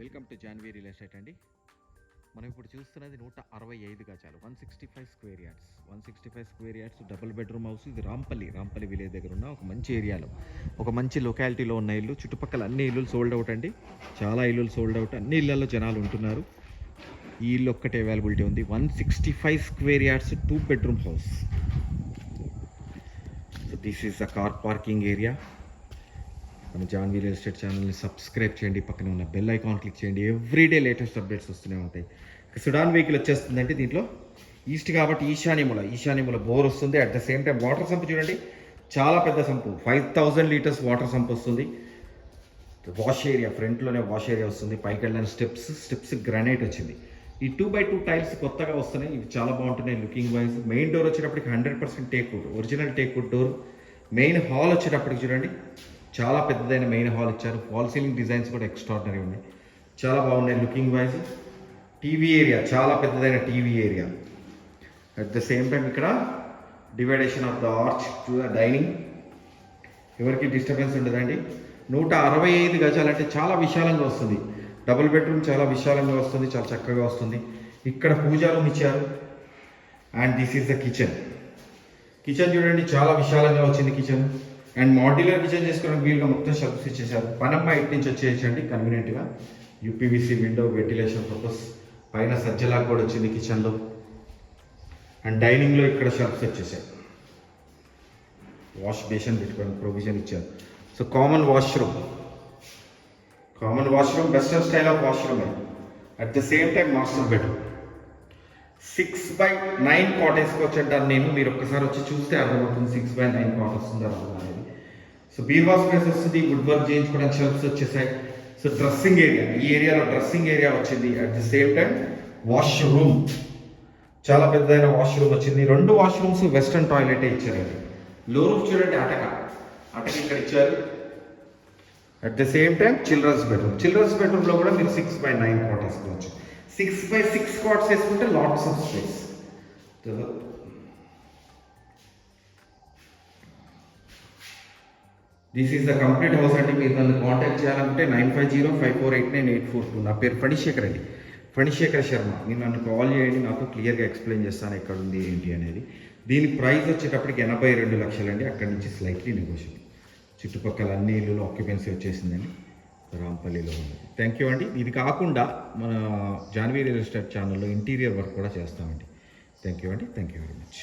Welcome to Janvi real estate అండి. మనం ఇప్పుడు చూస్తున్నది నూట అరవై ఐదు గజాలు one sixty five square yards. One sixty five square yards double bedroom house. ఇది రాంపల్లి రాంపల్లి విలేజ్ దగ్గర ఉన్న ఒక మంచి ఏరియాలో. ఒక మంచి లొకాలిటీలో ఉన్న ఇల్లు. చుట్టుపక్కల అన్ని ఇల్లులు సోల్డ్ అవుట్ అండి. చాలా ఇల్లులు సోల్డ్ అవుట్ అన్ని ఇళ్ళలో జనాలు ఉంటున్నారు. ఈ ఇల్లు ఒక్కటే అవైలబిలిటీ ఉంది. One sixty five square yards two bedroom house so this is a car parking area మన జాన్వీ రియల్ ఎస్టేట్ ఛానల్ని సబ్స్క్రైబ్ చేయండి. పక్కన ఉన్న బెల్ ఐకాన్ క్లిక్ చేయండి. ఎవ్రీడే లేటెస్ట్ అప్డేట్స్ వస్తూనే ఉంటాయి. సుడాన్ వెహికల్ వచ్చేస్తుందంటే దీంట్లో ఈస్ట్ కాబట్టి ఈశాన్యముల ఈశాన్యముల బోర్ వస్తుంది. At the same time water sump చూడండి. చాలా పెద్ద sump five thousand litres water sump వస్తుంది. వాష్ ఏరియా ఫ్రంట్లోనే వాష్ ఏరియా వస్తుంది. పైకి వెళ్ళిన స్టెప్స్ స్టెప్స్ గ్రానైట్ వచ్చింది. ఈ టూ బై టూ టైల్స్ కొత్తగా వస్తున్నాయి. ఇవి చాలా బాగుంటున్నాయి లుకింగ్ వైజ్ మెయిన్ డోర్ వచ్చేటప్పటికి hundred percent teak wood original teak wood door main hall వచ్చేటప్పటికి చూడండి. చాలా పెద్దదైన మెయిన్ హాల్ ఇచ్చారు. ఫాల్ సీలింగ్ డిజైన్స్ కూడా ఎక్స్ట్రాడినరీ ఉన్నాయి. చాలా బాగున్నాయి లుకింగ్ వైజ్ టీవీ ఏరియా చాలా పెద్దదైన TV area at the same time ఇక్కడ dividation of the arch to the dining ఎవరికి డిస్టర్బెన్స్ ఉండదండి. నూట అరవై ఐదు గజాలు అంటే చాలా విశాలంగా వస్తుంది. డబుల్ బెడ్రూమ్ చాలా విశాలంగా వస్తుంది చాలా చక్కగా వస్తుంది. ఇక్కడ పూజా రూమ్ ఇచ్చారు and this is the kitchen kitchen చూడండి చాలా విశాలంగా వచ్చింది కిచెన్ అండ్ మాడ్యులర్ కిచెన్ చేసుకోవడానికి వీలుగా మొత్తం షెల్ఫ్స్ ఇచ్చేసారు పనమ్మ ఇటు నుంచి వచ్చేయండి కన్వీనియంట్గా యూపీవీసీ విండో వెంటిలేషన్ పర్పస్ పైన సజ్జలా కూడా వచ్చింది కిచెన్లో అండ్ డైనింగ్లో ఇక్కడ షెల్ఫ్స్ వచ్చేసాయి వాష్ బేషన్ పెట్టుకోవడానికి ప్రొవిజన్ ఇచ్చారు. So common washroom common washroom western style of washroom at the same time master bedroom six by nine cot వేసుకోవచ్చు నేను మీరు ఒక్కసారి వచ్చి చూస్తే అర్థమవుతుంది. సిక్స్ బై నైన్ కాట్ ఉంది అర్థం అనేది. సో బీర్వా స్పేస్ వస్తుంది వుడ్ వర్క్ చేయించుకోవడానికి షెల్ఫ్స్ వచ్చేసాయి. సో డ్రెస్సింగ్ ఏరియా ఈ ఏరియాలో డ్రెస్సింగ్ ఏరియా వచ్చింది. At the same time wash room చాలా పెద్దదైన వాష్ రూమ్ వచ్చింది. రెండు వాష్ రూమ్స్ వెస్టర్న్ టాయిలెట్ ఇచ్చారండి లో రూమ్ చూడండి అటక. అటక ఇక్కడ ఇచ్చారు. At the same time children's bedroom children's బెడ్రూమ్లో కూడా మీరు సిక్స్ బై నైన్ కాట్ వేసుకోవచ్చు సిక్స్ బై సిక్స్ కాట్స్ వేసుకుంటే lots of space this is the complete house అంటే మీరు నన్ను కాంటాక్ట్ చేయాలంటే nine five zero five four eight nine eight four two నా పేరు ఫణిశేఖర్ అండి. ఫణిశేఖర్ శర్మ. మీరు నన్ను కాల్ చేయండి నాకు క్లియర్గా ఎక్స్ప్లెయిన్ చేస్తాను ఎక్కడ ఉంది ఏంటి అనేది. దీని ప్రైస్ వచ్చేటప్పటికి ఎనభై రెండు లక్షలండి. అక్కడి నుంచి స్లైట్లీ నెగోషియబుల్ చుట్టుపక్కల అన్ని ఇల్లులు ఆక్యుపెన్సీ వచ్చేసిందండి. రాంపల్లిలో ఉంది. థ్యాంక్ యూ అండి. ఇది కాకుండా మన జాన్వీ రియల్ ఎస్టేట్ ఛానల్లో ఇంటీరియర్ వర్క్ కూడా చేస్తామండి. థ్యాంక్ యూ అండి. Thank you very much